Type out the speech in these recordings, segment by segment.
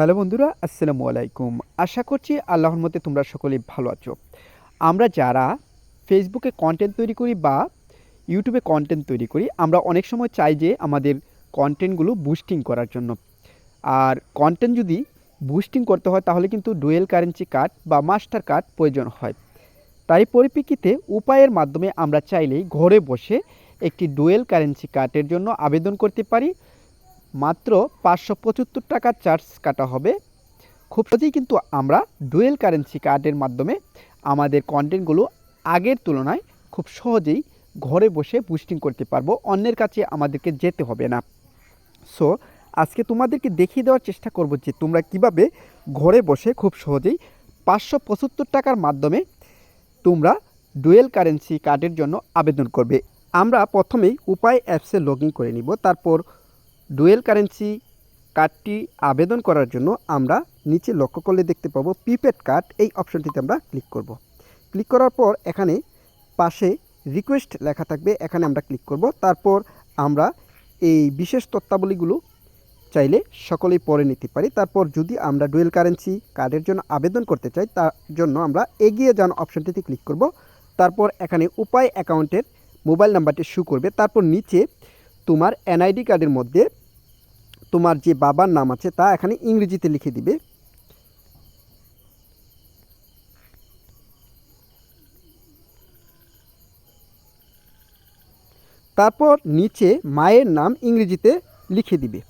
Hello বন্ধুরা, আসসালামু আলাইকুম। আশা করছি আল্লাহর মতে তোমরা সকলেই ভালো আছো। আমরা যারা ফেসবুকে কন্টেন্ট তৈরি করি বা ইউটিউবে কন্টেন্ট তৈরি করি, আমরা অনেক সময় চাই যে আমাদের কন্টেন্টগুলো বুস্টিং করার জন্য। আর কন্টেন্ট যদি বুস্টিং করতে হয়, তাহলে কিন্তু ডুয়েল কারেন্সি কার্ড বা মাস্টার কার্ড প্রয়োজন হয়। তাই পরিপ্রেক্ষিতে উপায়ের মাধ্যমে আমরা চাইলেই ঘরে বসে একটি ডুয়েল কারেন্সি কার্ডের জন্য আবেদন করতে পারি। মাত্র পাঁচশো পঁচাত্তর টাকার চার্জ কাটা হবে। খুব সহজেই কিন্তু আমরা ডুয়েল কারেন্সি কার্ডের মাধ্যমে আমাদের কন্টেন্টগুলো আগের তুলনায় খুব সহজেই ঘরে বসে বুস্টিং করতে পারব, অন্যের কাছে আমাদেরকে যেতে হবে না। সো আজকে তোমাদেরকে দেখিয়ে দেওয়ার চেষ্টা করব যে তোমরা কীভাবে ঘরে বসে খুব সহজেই পাঁচশো পঁচাত্তর টাকার মাধ্যমে তোমরা ডুয়েল কারেন্সি কার্ডের জন্য আবেদন করবে। আমরা প্রথমেই উপায় অ্যাপসে লগ করে নিব, তারপর ডুয়েল কারেন্সি কার্ডটি আবেদন করার জন্য আমরা নিচে লক্ষ্য করলে দেখতে পাবো প্রিপেড কার্ড। এই অপশনটিতে আমরা ক্লিক করব। ক্লিক করার পর এখানে পাশে রিকোয়েস্ট লেখা থাকবে। এখানে আমরা ক্লিক করব। তারপর আমরা এই বিশেষ তত্ত্বাবলীগুলো চাইলে সকলেই পরে নিতে পারি। তারপর যদি আমরা ডুয়েল কারেন্সি কার্ডের জন্য আবেদন করতে চাই, তার জন্য আমরা এগিয়ে যান অপশনটিতে ক্লিক করব। তারপর এখানে উপায় অ্যাকাউন্টের মোবাইল নাম্বারটি শু করবে। তারপর নিচে তোমার এনআইডি কার্ডের মধ্যে তোমার যে বাবার নাম আছে, তা এখানে ইংরেজিতে লিখে দিবে। তারপর নিচে মায়ের নাম ইংরেজিতে লিখে দিবে।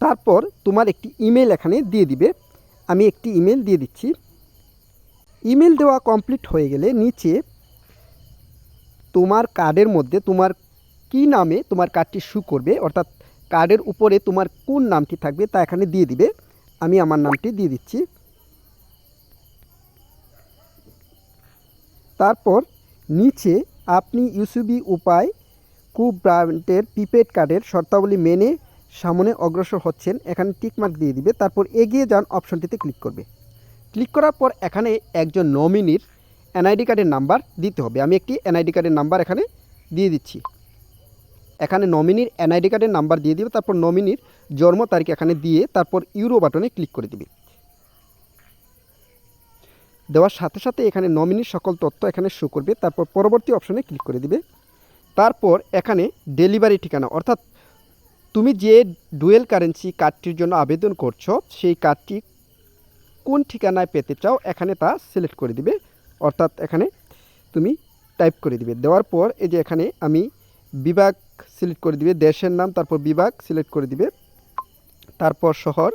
তারপর তোমার একটি ইমেল এখানে দিয়ে দিবে। আমি একটি ইমেল দিয়ে দিচ্ছি। ইমেল দেওয়া কমপ্লিট হয়ে গেলে নিচে তোমার কার্ডের মধ্যে তোমার কি নামে তোমার কার্ডটি শু করবে, অর্থাৎ কার্ডের উপরে তোমার কোন নামটি থাকবে তা এখানে দিয়ে দিবে। আমি আমার নামটি দিয়ে দিচ্ছি। তারপর নিচে আপনি ইউসিবি উপায় কু ব্র্যান্ডের প্রিপেড কার্ডের শর্তাবলী মেনে সামনে অগ্রসর হচ্ছেন, এখানে টিকমার্ক দিয়ে দিবে, তারপর এগিয়ে যান অপশনটিতে ক্লিক করবে। ক্লিক করার পর এখানে একজন নমিনির এনআইডি কার্ডের নাম্বার দিতে হবে। আমি একটি এনআইডি কার্ডের নাম্বার এখানে দিয়ে দিচ্ছি। এখানে নমিনির এনআইডি কার্ডের নাম্বার দিয়ে দিবে, তারপর নমিনির জন্ম তারিখ এখানে দিয়ে তারপর ইউরো বাটনে ক্লিক করে দিবে। দেওয়ার সাথে সাথে এখানে নমিনির সকল তথ্য এখানে শো করবে, তারপর পরবর্তী অপশনে ক্লিক করে দিবে। তারপর এখানে ডেলিভারি ঠিকানা, অর্থাৎ তুমি যে ডুয়েল কারেন্সি কার্ডটির জন্য আবেদন করছ, সেই কার্ডটি কোন ঠিকানায় পেতে চাও, এখানে তা সিলেক্ট করে দিবে। অর্থাৎ এখানে তুমি টাইপ করে দিবে। দেওয়ার পর এই যে এখানে আমি বিভাগ সিলেক্ট করে দিবে, দেশের নাম, তারপর বিভাগ সিলেক্ট করে দিবে, তারপর শহর,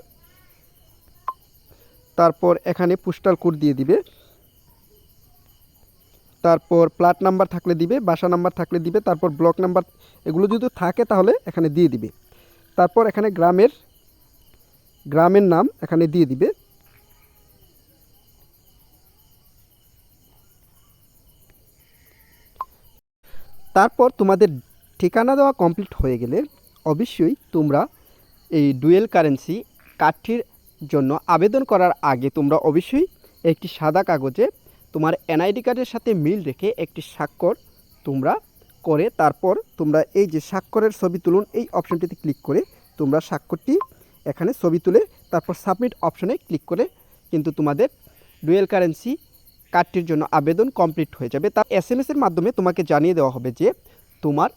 তারপর এখানে পোস্টাল কোড দিয়ে দিবে, তারপর প্লাট নাম্বার থাকলে দিবে, বাসা নাম্বার থাকলে দিবে, তারপর ব্লক নাম্বার এগুলো যদি থাকে তাহলে এখানে দিয়ে দিবে। তারপর এখানে গ্রামের গ্রামের নাম এখানে দিয়ে দিবে। তারপর তোমাদের ঠিকানা দেওয়া কমপ্লিট হয়ে গেলে অবশ্যই তোমরা এই ডুয়েল কারেন্সি কার্ডটির জন্য আবেদন করার আগে তোমরা অবশ্যই একটি সাদা কাগজে তোমার এনআইডি কার্ডের সাথে মিল রেখে একটি স্বাক্ষর তোমরা করে তারপর তোমরা এই যে স্বাক্ষরের ছবি তুলুন, এই অপশনটিতে ক্লিক করে তোমরা স্বাক্ষরটি এখানে ছবি তুলে তারপর সাবমিট অপশনে ক্লিক করে কিন্তু তোমাদের ডুয়েল কারেন্সি কার্ডটির জন্য আবেদন কমপ্লিট হয়ে যাবে। তার এস এম এসের মাধ্যমে তোমাকে জানিয়ে দেওয়া হবে যে তোমার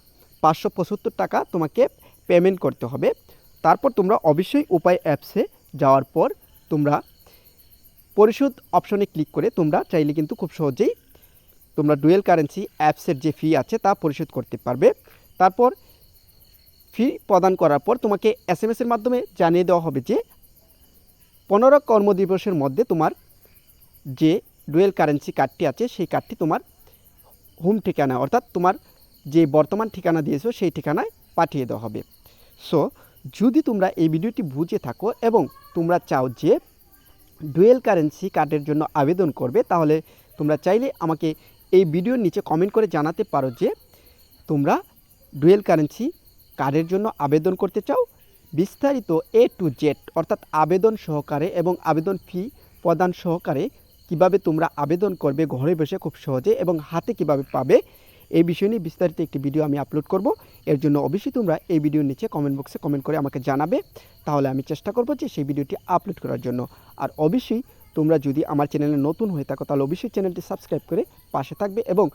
পাঁচশো পঁচাত্তর টাকা তোমাকে পেমেন্ট করতে হবে। তারপর তোমরা অবশ্যই উপায় অ্যাপসে যাওয়ার পর তোমরা পরিশোধ অপশনে ক্লিক করে তোমরা চাইলে কিন্তু খুব সহজেই তোমরা ডুয়েল কারেন্সি অ্যাপসের যে ফি আছে তা পরিশোধ করতে পারবে। তারপর ফি প্রদান করার পর তোমাকে এস এম এসের মাধ্যমে জানিয়ে দেওয়া হবে যে পনেরো কর্মদিবসের মধ্যে তোমার যে ডুয়েল কারেন্সি কার্ডটি আছে, সেই কার্ডটি তোমার হোম ঠিকানা অর্থাৎ তোমার যে বর্তমান ঠিকানা দিয়েছ, সেই ঠিকানায় পাঠিয়ে দেওয়া হবে। সো যদি তোমরা এই ভিডিওটি বুঝে থাকো এবং তোমরা চাও যে ডুয়েল কারেন্সি কার্ডের জন্য আবেদন করবে, তাহলে তোমরা চাইলে আমাকে এই ভিডিওর নিচে কমেন্ট করে জানাতে পারো যে তোমরা ডুয়েল কারেন্সি কার্ডের জন্য আবেদন করতে চাও। বিস্তারিত এ টু জেড অর্থাৎ আবেদন সহকারে এবং আবেদন ফি প্রদান সহকারে কীভাবে তোমরা আবেদন করবে ঘরে বসে খুব সহজে এবং হাতে কীভাবে পাবে, এই বিষয় নিয়ে বিস্তারিত একটি ভিডিও আমি আপলোড করব। এর জন্য অবশ্যই তোমরা এই ভিডিওর নিচে কমেন্ট বক্সে কমেন্ট করে আমাকে জানাবে। তাহলে আমি চেষ্টা করব যে সেই ভিডিওটি আপলোড করার জন্য। আর অবশ্যই তোমরা যদি আমার চ্যানেলে নতুন হয়ে থাকো, তাহলে অবশ্যই চ্যানেলটি সাবস্ক্রাইব করে পাশে থাকবে এবং